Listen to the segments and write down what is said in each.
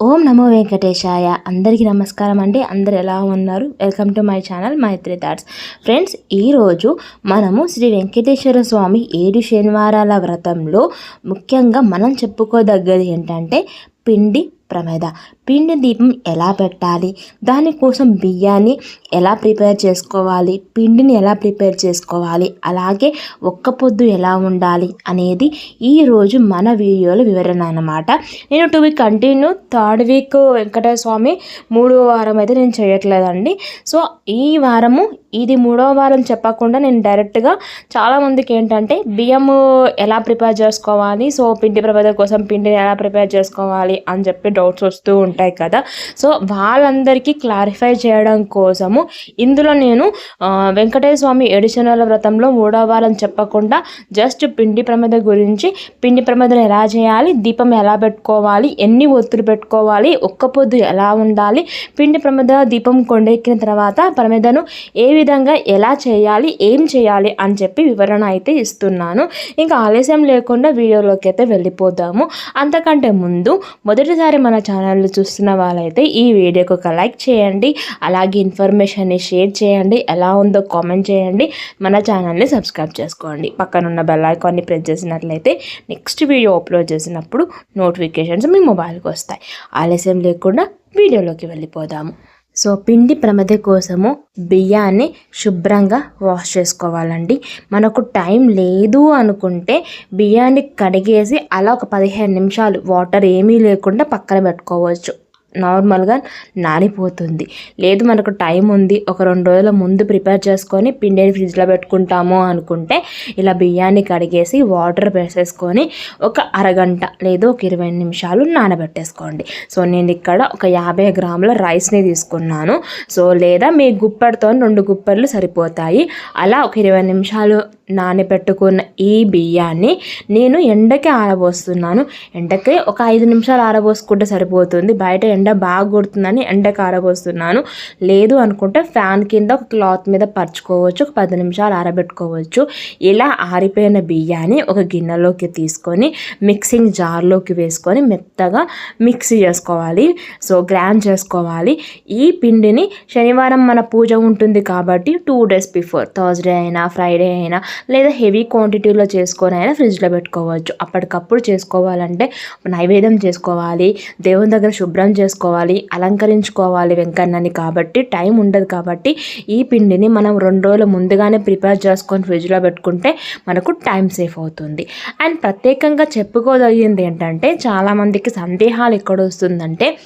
ఓం నమో వెంకటేశాయ. అందరికీ నమస్కారం అండి. అందరు ఎలా ఉన్నారు? Welcome to my channel Maitri thoughts. Friends ఈరోజు మనము శ్రీ వెంకటేశ్వర స్వామి ఏడు శనివారాల వ్రతంలో ముఖ్యంగా మనం చెప్పుకోదగ్గది ఏంటంటే పిండి ప్రమేద. పిండి దీపం ఎలా పెట్టాలి? దానికోసం బియ్యాన్ని ఎలా ప్రిపేర్ చేసుకోవాలి? పిండిని ఎలా ప్రిపేర్ చేసుకోవాలి? అలాగే ఒక్క పొద్దు ఎలా ఉండాలి అనేది ఈరోజు మన వీడియోలో వివరణ అనమాట నేను two week continue third week Venkateswara Swami మూడో వారం అయితే నేను చేయట్లేదండి. సో ఈ వారము ఇది మూడో వారం చెప్పకుండా నేను డైరెక్ట్గా చాలామందికి ఏంటంటే బియ్యము ఎలా ప్రిపేర్ చేసుకోవాలి సో పిండి ప్రపేద కోసం పిండిని ఎలా ప్రిపేర్ చేసుకోవాలి అని చెప్పి డౌట్స్ వస్తూ ఉంటాయి కదా. సో వాళ్ళందరికీ క్లారిఫై చేయడం కోసము ఇందులో నేను వెంకటేశ్వర స్వామి ఏడుశనాల వ్రతంలో మూడో వారం చెప్పకుండా జస్ట్ పిండి ప్రమేద గురించి పిండి ప్రమదను ఎలా చేయాలి దీపం ఎలా పెట్టుకోవాలి ఎన్ని ఒత్తులు పెట్టుకోవాలి ఒక్క పొద్దు ఎలా ఉండాలి పిండి ప్రమద దీపం కొండెక్కిన తర్వాత ప్రమేదను ఏ విధంగా ఎలా చేయాలి ఏం చేయాలి అని చెప్పి వివరణ అయితే ఇస్తున్నాను. ఇంకా ఆలస్యం లేకుండా వీడియోలోకి అయితే వెళ్ళిపోదాము. అంతకంటే ముందు మొదటిసారి మన ఛానల్ చూస్తున్న వాళ్ళైతే ఈ వీడియోకి ఒక లైక్ చేయండి అలాగే ఇన్ఫర్మేషన్ని షేర్ చేయండి ఎలా ఉందో కామెంట్ చేయండి మన ఛానల్ని సబ్స్క్రైబ్ చేసుకోండి. పక్కనున్న బెల్ ఐకాన్ని ప్రెస్ చేసినట్లయితే నెక్స్ట్ వీడియో అప్లోడ్ చేసినప్పుడు నోటిఫికేషన్స్ మీ మొబైల్కి వస్తాయి. ఆలస్యం లేకుండా వీడియోలోకి వెళ్ళిపోదాము. సో పిండి ప్రమద కోసము బియ్యాన్ని శుభ్రంగా వాష్ చేసుకోవాలండి. మనకు టైం లేదు అనుకుంటే బియ్యాన్ని కడిగేసి అలా ఒక పదిహేను నిమిషాలు వాటర్ ఏమీ లేకుండా పక్కన పెట్టుకోవచ్చు. నార్మల్గా నానిపోతుంది. లేదు మనకు టైం ఉంది ఒక రెండు రోజుల ముందు ప్రిపేర్ చేసుకొని పిండిని ఫ్రిడ్జ్లో పెట్టుకుంటాము అనుకుంటే ఇలా బియ్యాన్ని కడిగేసి వాటర్ వేసేసుకొని ఒక అరగంట లేదు ఒక ఇరవై నిమిషాలు నానబెట్టేసుకోండి. సో నేను ఇక్కడ ఒక యాభై గ్రాముల రైస్ని తీసుకున్నాను. సో లేదా మీ గుప్పెడితో రెండు గుప్పెళ్ళు సరిపోతాయి. అలా ఒక ఇరవై నిమిషాలు నానబెట్టుకున్న ఈ బియ్యాన్ని నేను ఎండకి ఆరబోస్తున్నాను. ఎండకి ఒక ఐదు నిమిషాలు ఆరబోసుకుంటే సరిపోతుంది. బయట ఎండ బాగా కొడుతుందని ఎండకు ఆరబోస్తున్నాను లేదు అనుకుంటే ఫ్యాన్ కింద ఒక క్లాత్ మీద పరుచుకోవచ్చు ఒక పది నిమిషాలు ఆరబెట్టుకోవచ్చు. ఇలా ఆరిపోయిన బియ్యాన్ని ఒక గిన్నెలోకి తీసుకొని మిక్సింగ్ జార్లోకి వేసుకొని మెత్తగా మిక్సీ చేసుకోవాలి. సో గ్రాండ్ చేసుకోవాలి. ఈ పిండిని శనివారం మన పూజ ఉంటుంది కాబట్టి టూ డేస్ బిఫోర్ థర్స్డే అయినా ఫ్రైడే అయినా లేదా హెవీ క్వాంటిటీలో చేసుకొని అయినా ఫ్రిడ్జ్లో పెట్టుకోవచ్చు. అప్పటికప్పుడు చేసుకోవాలంటే నైవేద్యం చేసుకోవాలి. దేవుని దగ్గర శుభ్రం చేసుకోవాలి అలంకరించుకోవాలి వెంకన్నని కాబట్టి టైం ఉండదు కాబట్టి ఈ పిండిని మనం రెండు రోజుల ముందుగానే ప్రిపేర్ చేసుకొని ఫ్రిడ్జ్లో పెట్టుకుంటే మనకు టైం సేఫ్ అవుతుంది. అండ్ ప్రత్యేకంగా చెప్పుకోదగింది ఏంటంటే చాలామందికి సందేహాలు ఎక్కడ వస్తుందంటే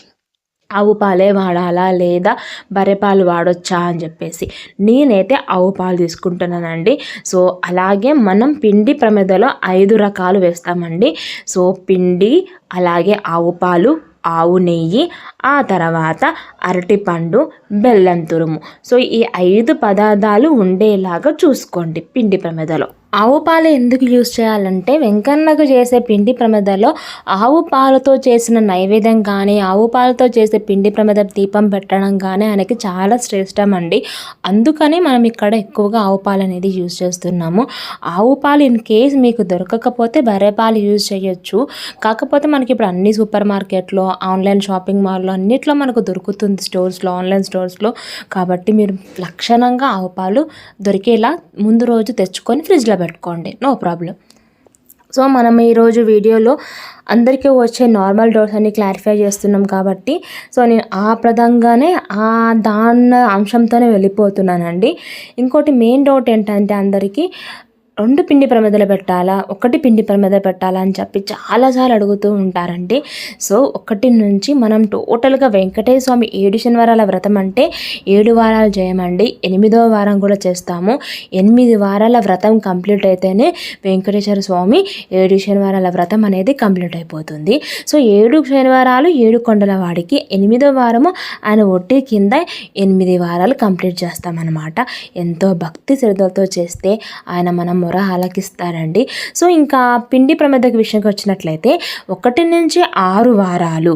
ఆవు పాలే వాడాలా? లేదా బర్రెపాలు వాడొచ్చా? అని చెప్పేసి. నేనైతే ఆవు పాలు తీసుకుంటున్నానండి. సో అలాగే మనం పిండి ప్రమిదలో ఐదు రకాలు వేస్తామండి. సో పిండి అలాగే ఆవు పాలు ఆవు నెయ్యి ఆ తర్వాత అరటిపండు బెల్లం తురుము. సో ఈ ఐదు పదార్థాలు ఉండేలాగా చూసుకోండి పిండి ప్రమిదలో. ఆవు పాలు ఎందుకు యూజ్ చేయాలంటే వెంకన్నకు చేసే పిండి ప్రమదలో ఆవు పాలతో చేసిన నైవేద్యం కానీ ఆవు పాలతో చేసే పిండి ప్రమద దీపం పెట్టడం కానీ ఆయనకి చాలా శ్రేష్టం అండి. అందుకని మనం ఇక్కడ ఎక్కువగా ఆవు పాలు అనేది యూజ్ చేస్తున్నాము. ఆవు పాలు ఇన్ కేస్ మీకు దొరకకపోతే బర్రె పాలు యూజ్ చేయొచ్చు. కాకపోతే మనకి ఇప్పుడు అన్ని సూపర్ మార్కెట్లో ఆన్లైన్ షాపింగ్ మాల్లో అన్నిట్లో మనకు దొరుకుతుంది స్టోర్స్లో ఆన్లైన్ స్టోర్స్లో. కాబట్టి మీరు లక్షణంగా ఆవు పాలు దొరికేలా ముందు రోజు తెచ్చుకొని ఫ్రిడ్జ్లో పెట్టుకోండి. నో ప్రాబ్లం సో మనం ఈరోజు వీడియోలో అందరికీ వచ్చే నార్మల్ డౌట్స్ అన్ని క్లారిఫై చేస్తున్నాం కాబట్టి సో నేను ఆ ప్రదంగానే ఆ దాని అంశంతోనే వెళ్ళిపోతున్నానండి. ఇంకోటి మెయిన్ డౌట్ ఏంటంటే అందరికీ రెండు పిండి ప్రమిదలు పెట్టాలా? ఒకటి పిండి ప్రమిద పెట్టాలా అని చెప్పి చాలాసార్లు అడుగుతూ ఉంటారండి. సో ఒకటి నుంచి మనం టోటల్గా వెంకటేశ్వర స్వామి ఏడు శనివారాల వ్రతం అంటే ఏడు వారాలు చేయమండి ఎనిమిదవ వారం కూడా చేస్తాము. ఎనిమిది వారాల వ్రతం కంప్లీట్ అయితేనే వెంకటేశ్వర స్వామి ఏడు శనివారాల వ్రతం అనేది కంప్లీట్ అయిపోతుంది. సో ఏడు శనివారాలు ఏడు కొండల వాడికి ఎనిమిదో వారము ఆయన ఒట్టి కింద ఎనిమిది వారాలు కంప్లీట్ చేస్తామన్నమాట. ఎంతో భక్తి శ్రద్ధలతో చేస్తే ఆయన మనం మొర ఆలకిస్తారండి. సో ఇంకా పిండి ప్రమేదక విషయంకి వచ్చినట్లయితే ఒకటి నుంచి ఆరు వారాలు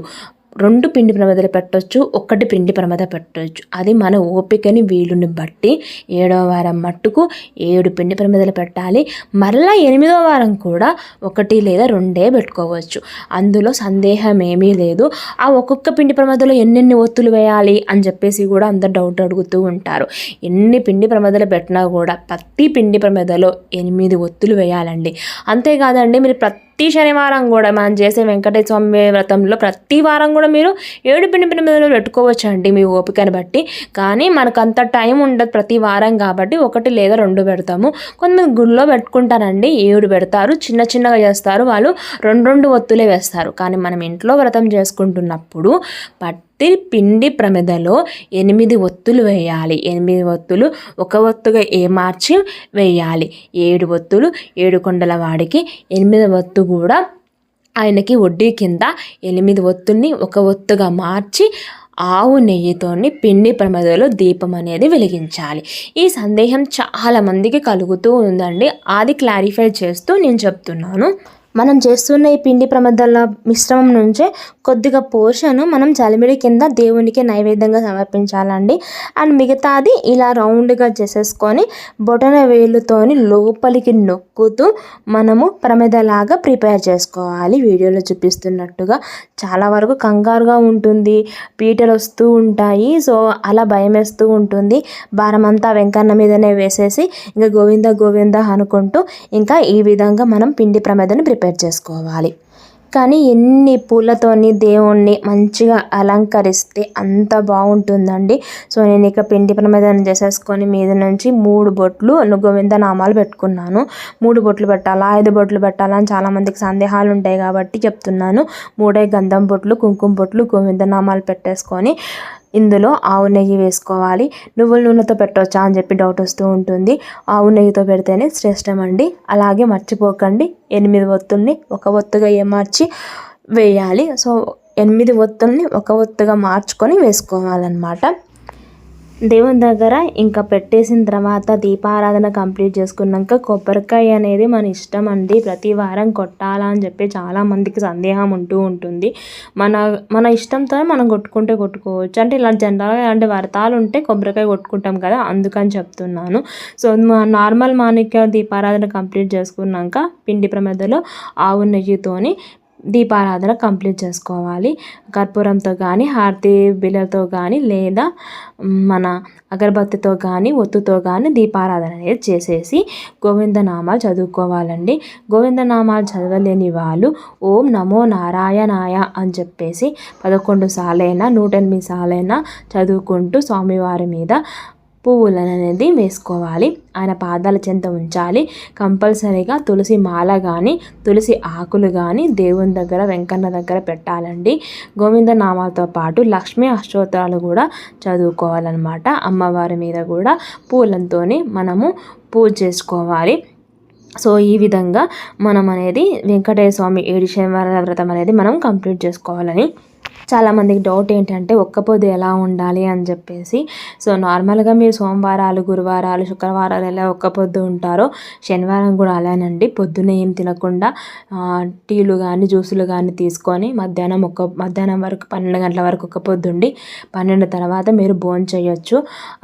రెండు పిండి ప్రమదలు పెట్టొచ్చు ఒక్కటి పిండి ప్రమద పెట్టొచ్చు. అది మన ఓపికని వీలుని బట్టి ఏడవ వారం మట్టుకు ఏడు పిండి ప్రమదలు పెట్టాలి. మరలా ఎనిమిదవ వారం కూడా ఒకటి లేదా రెండే పెట్టుకోవచ్చు. అందులో సందేహం ఏమీ లేదు. ఆ ఒక్కొక్క పిండి ప్రమదలో ఎన్నెన్ని ఒత్తులు వేయాలి అని చెప్పేసి కూడా అందరు డౌట్ అడుగుతూ ఉంటారు. ఎన్ని పిండి ప్రమదలు పెట్టినా కూడా ప్రతి పిండి ప్రమదలో ఎనిమిది ఒత్తులు వేయాలండి. అంతేకాదండి మీరు ప్రతి ప్రతి శనివారం కూడా మనం చేసే వెంకటేశ్వర స్వామి వ్రతంలో ప్రతి వారం కూడా మీరు ఏడు పిండి పిండి పెట్టుకోవచ్చు అండి మీ ఓపికను బట్టి. కానీ మనకు అంత టైం ఉండదు ప్రతి వారం కాబట్టి ఒకటి లేదా రెండు పెడతాము. కొంతమంది గుళ్ళో పెట్టుకుంటారండి ఏడు పెడతారు చిన్న చిన్నగా చేస్తారు వాళ్ళు రెండు రెండు ఒత్తులే వేస్తారు. కానీ మనం ఇంట్లో వ్రతం చేసుకుంటున్నప్పుడు పట్ ప్రతి పిండి ప్రమిదలో ఎనిమిది ఒత్తులు వేయాలి. ఎనిమిది ఒత్తులు ఒక ఒత్తుగా ఏమార్చి వేయాలి? ఏడు ఒత్తులు ఏడు కొండల వాడికి ఎనిమిది ఒత్తు కూడా ఆయనకి వడ్డీ కింద ఎనిమిది ఒత్తుల్ని ఒక ఒత్తుగా మార్చి ఆవు నెయ్యితోని పిండి ప్రమదలో దీపం అనేది వెలిగించాలి. ఈ సందేహం చాలా మందికి కలుగుతూ ఉందండి. అది క్లారిఫై చేస్తూ నేను చెప్తున్నాను. మనం చేస్తున్న ఈ పిండి ప్రమదాల మిశ్రమం నుంచే కొద్దిగా పోర్షన్ మనం చలిమిడి కింద దేవునికి నైవేద్యంగా సమర్పించాలండి. అండ్ మిగతాది ఇలా రౌండ్గా చేసేసుకొని బొటన వేలుతోని లోపలికి నొక్కుతూ మనము ప్రమిదలాగా ప్రిపేర్ చేసుకోవాలి. వీడియోలో చూపిస్తున్నట్టుగా చాలా వరకు కంగారుగా ఉంటుంది పీటలు వస్తూ ఉంటాయి. సో అలా భయం వేస్తూ ఉంటుంది. భారం అంతా వెంకన్న మీదనే వేసేసి ఇంకా గోవింద గోవింద అనుకుంటూ ఇంకా ఈ విధంగా మనం పిండి ప్రమేదను ప్రిపేర్ ప్రిపేర్ చేసుకోవాలి. కానీ ఎన్ని పూలతోని దేవుణ్ణి మంచిగా అలంకరిస్తే అంత బాగుంటుందండి. సో నేను ఇక పిండి ప్రమేదం చేసేసుకొని మీద నుంచి మూడు బొట్లు గోవింద నామాలు పెట్టుకున్నాను. మూడు బొట్లు పెట్టాలా ఐదు బొట్లు పెట్టాలా అని చాలామందికి సందేహాలు ఉంటాయి కాబట్టి చెప్తున్నాను. మూడే గంధం బొట్లు కుంకుమ బొట్లు గోవింద నామాలు పెట్టేసుకొని ఇందులో ఆవు నెయ్యి వేసుకోవాలి. నువ్వుల నూనెతో పెట్టవచ్చా అని చెప్పి డౌట్ వస్తూ ఉంటుంది. ఆవు నెయ్యితో పెడితేనే శ్రేష్టం అండి. అలాగే మర్చిపోకండి. ఎనిమిది ఒత్తుల్ని ఒక ఒత్తుగా ఏమార్చి వేయాలి. సో ఎనిమిది ఒత్తుల్ని ఒక ఒత్తుగా మార్చుకొని వేసుకోవాలన్నమాట. దేవుని దగ్గర ఇంకా పెట్టేసిన తర్వాత దీపారాధన కంప్లీట్ చేసుకున్నాక కొబ్బరికాయ అనేది మన ఇష్టం అండి. ప్రతి వారం కొట్టాలా అని చెప్పి చాలామందికి సందేహం ఉంటూ ఉంటుంది. మన మన ఇష్టంతో మనం కొట్టుకుంటే కొట్టుకోవచ్చు. అంటే ఇలా జనరల్గా ఇలాంటి వ్రతాలు ఉంటే కొబ్బరికాయ కొట్టుకుంటాం కదా అందుకని చెప్తున్నాను. సో నార్మల్ మాణిక్య దీపారాధన కంప్లీట్ చేసుకున్నాక పిండి ప్రమేదలో ఆవు నెయ్యితోని దీపారాధన కంప్లీట్ చేసుకోవాలి. కర్పూరంతో కానీ హారతి బిళ్ళతో కానీ లేదా మన అగరబత్తితో కానీ ఒత్తుతో కానీ దీపారాధన అనేది చేసేసి గోవిందనామాలు చదువుకోవాలండి. గోవిందనామాలు చదవలేని వాళ్ళు ఓం నమో నారాయణాయ అని చెప్పేసి పదకొండు సార్లైనా నూట ఎనిమిది సార్లైనా చదువుకుంటూ స్వామివారి మీద పువ్వులను అనేది వేసుకోవాలి. ఆయన పాదాల చెంత ఉంచాలి. కంపల్సరీగా తులసి మాల కానీ తులసి ఆకులు కానీ దేవుని దగ్గర వెంకన్న దగ్గర పెట్టాలండి. గోవింద నామాలతో పాటు లక్ష్మీ అష్టోత్తరాలు కూడా చదువుకోవాలన్నమాట. అమ్మవారి మీద కూడా పూలతో మనము పూజ చేసుకోవాలి. సో ఈ విధంగా మనం అనేది వెంకటేశ్వర స్వామి ఏడు శనివారాల వ్రతం అనేది మనం కంప్లీట్ చేసుకోవాలని చాలామందికి డౌట్ ఏంటంటే ఒక్క పొద్దు ఎలా ఉండాలి అని చెప్పేసి. సో నార్మల్గా మీరు సోమవారాలు గురువారాలు శుక్రవారాలు ఎలా ఒక్క పొద్దు ఉంటారో శనివారం కూడా అలానండి. పొద్దున్న ఏం తినకుండా టీలు కానీ జ్యూసులు కానీ తీసుకొని మధ్యాహ్నం ఒక మధ్యాహ్నం వరకు పన్నెండు గంటల వరకు ఒక్క పొద్దుండి పన్నెండు తర్వాత మీరు భోజనం చేయొచ్చు.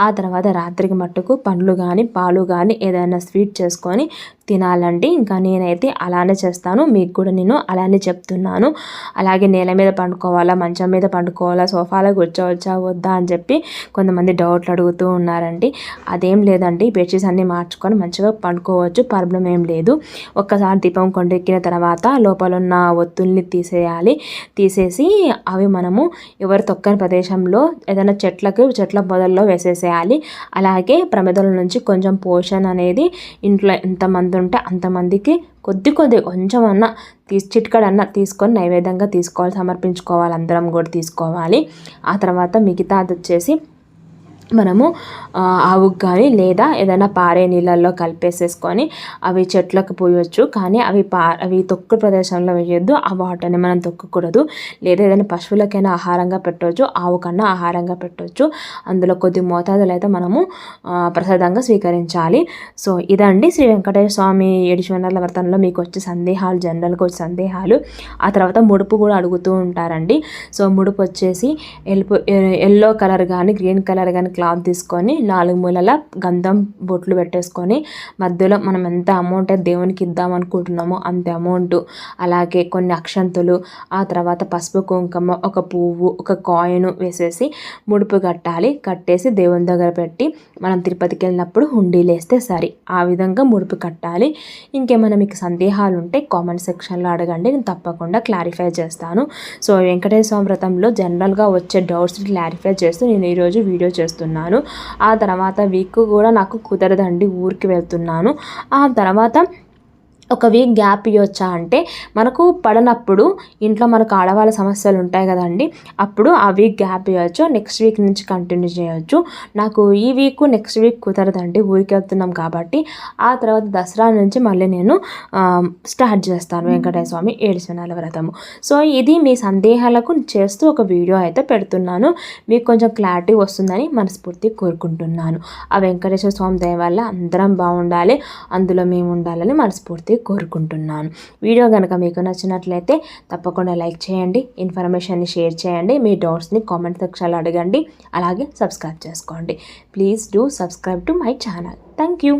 ఆ తర్వాత రాత్రికి మట్టుకు పండ్లు కానీ పాలు కానీ ఏదైనా స్వీట్ చేసుకొని తినాలండి. ఇంకా నేనైతే అలానే చేస్తాను. మీకు కూడా నేను అలానే చెప్తున్నాను. అలాగే నేల మీద పండుకోవాలా మంచం మీద పండుకోవాలా సోఫాలో కూర్చోవచ్చా వద్దా అని చెప్పి కొంతమంది డౌట్లు అడుగుతూ ఉన్నారండి. అదేం లేదండి బెడ్షీట్స్ అన్నీ మార్చుకొని మంచిగా పండుకోవచ్చు ప్రాబ్లం ఏం లేదు. ఒక్కసారి దీపం కొండెక్కిన తర్వాత లోపల ఉన్న ఒత్తుల్ని తీసేయాలి. తీసేసి అవి మనము ఎవరు తొక్కని ప్రదేశంలో ఏదైనా చెట్లకు చెట్ల పొదల్లో వేసేసేయాలి. అలాగే ప్రమిదల నుంచి కొంచెం పోషన్ అనేది ఇంట్లో ఎంతమంది ఎంతమంది ఉంటే అంతమందికి కొద్ది కొద్ది కొంచెం అన్న తీసి చిట్కడన్నా తీసుకొని నైవేద్యంగా తీసుకోవాలి సమర్పించుకోవాలి అందరం కూడా తీసుకోవాలి. ఆ తర్వాత మిగతాది వచ్చేసి మనము ఆవుకు కానీ లేదా ఏదైనా పారే నీళ్ళల్లో కలిపేసేసుకొని అవి చెట్లకు పోయొచ్చు. కానీ అవి పా అవి తొక్కు ప్రదేశంలో వేయొద్దు. ఆ వాటర్ని మనం తొక్కకూడదు. లేదా ఏదైనా పశువులకైనా ఆహారంగా పెట్టవచ్చు ఆవు కన్నా ఆహారంగా పెట్టవచ్చు అందులో కొద్ది మోతాదులో అయితే మనము ప్రసాదంగా స్వీకరించాలి. సో ఇదండి శ్రీ వెంకటేశ్వర స్వామి ఏడుచువనర్ల వ్రతంలో మీకు వచ్చే సందేహాలు జనరల్గా వచ్చే సందేహాలు. ఆ తర్వాత ముడుపు కూడా అడుగుతూ ఉంటారండి. సో ముడుపు వచ్చేసి ఎల్పు ఎల్లో కలర్ కానీ గ్రీన్ కలర్ కానీ క్లాత్ తీసుకొని నాలుగు మూలల గంధం బొట్లు పెట్టేసుకొని మధ్యలో మనం ఎంత అమౌంట్ దేవునికి ఇద్దాం అనుకుంటున్నామో అంత అమౌంట్ అలాగే కొన్ని అక్షంతులు ఆ తర్వాత పసుపు కుంకుమ ఒక పువ్వు ఒక కాయిన్ వేసేసి ముడుపు కట్టాలి. కట్టేసి దేవుని దగ్గర పెట్టి మనం తిరుపతికి వెళ్ళినప్పుడు హుండీలు వేస్తే సరి. ఆ విధంగా ముడుపు కట్టాలి. ఇంకేమైనా మీకు సందేహాలు ఉంటే కామెంట్ సెక్షన్లో అడగండి. నేను తప్పకుండా క్లారిఫై చేస్తాను. సో వెంకటేశ్వర వ్రతంలో జనరల్గా వచ్చే డౌట్స్ని క్లారిఫై చేస్తూ నేను ఈరోజు వీడియో చేస్తున్నాను. ఆ తర్వాత వీక్ కూడా నాకు కుదరదండి ఊరికి వెళ్తున్నాను. ఆ తర్వాత ఒక వీక్ గ్యాప్ ఇవ్వచ్చా అంటే మనకు పడనప్పుడు ఇంట్లో మనకు ఆడవాళ్ళ సమస్యలు ఉంటాయి కదండి అప్పుడు ఆ వీక్ గ్యాప్ ఇవ్వచ్చు నెక్స్ట్ వీక్ నుంచి కంటిన్యూ చేయొచ్చు. నాకు ఈ వీక్ నెక్స్ట్ వీక్ కుదరదండి ఊరికి వెళ్తున్నాం కాబట్టి. ఆ తర్వాత దసరా నుంచి మళ్ళీ నేను స్టార్ట్ చేస్తాను వెంకటేశ్వర స్వామి ఏడుశనాల వ్రతము. సో ఇది మీ సందేహాలకు చేస్తూ ఒక వీడియో అయితే పెడుతున్నాను. మీకు కొంచెం క్లారిటీ వస్తుందని మనస్ఫూర్తి కోరుకుంటున్నాను. ఆ వెంకటేశ్వర స్వామి దయ వల్ల అందరం బాగుండాలి అందులో మేము ఉండాలని మనస్ఫూర్తి కోరుకుంటున్నాను. వీడియో కనుక మీకు నచ్చినట్లయితే తప్పకుండా లైక్ చేయండి ఇన్ఫర్మేషన్ని షేర్ చేయండి మీ డౌట్స్ని కామెంట్ సెక్షన్లో అడగండి అలాగే సబ్స్క్రైబ్ చేసుకోండి. Please do subscribe to my channel. Thank you.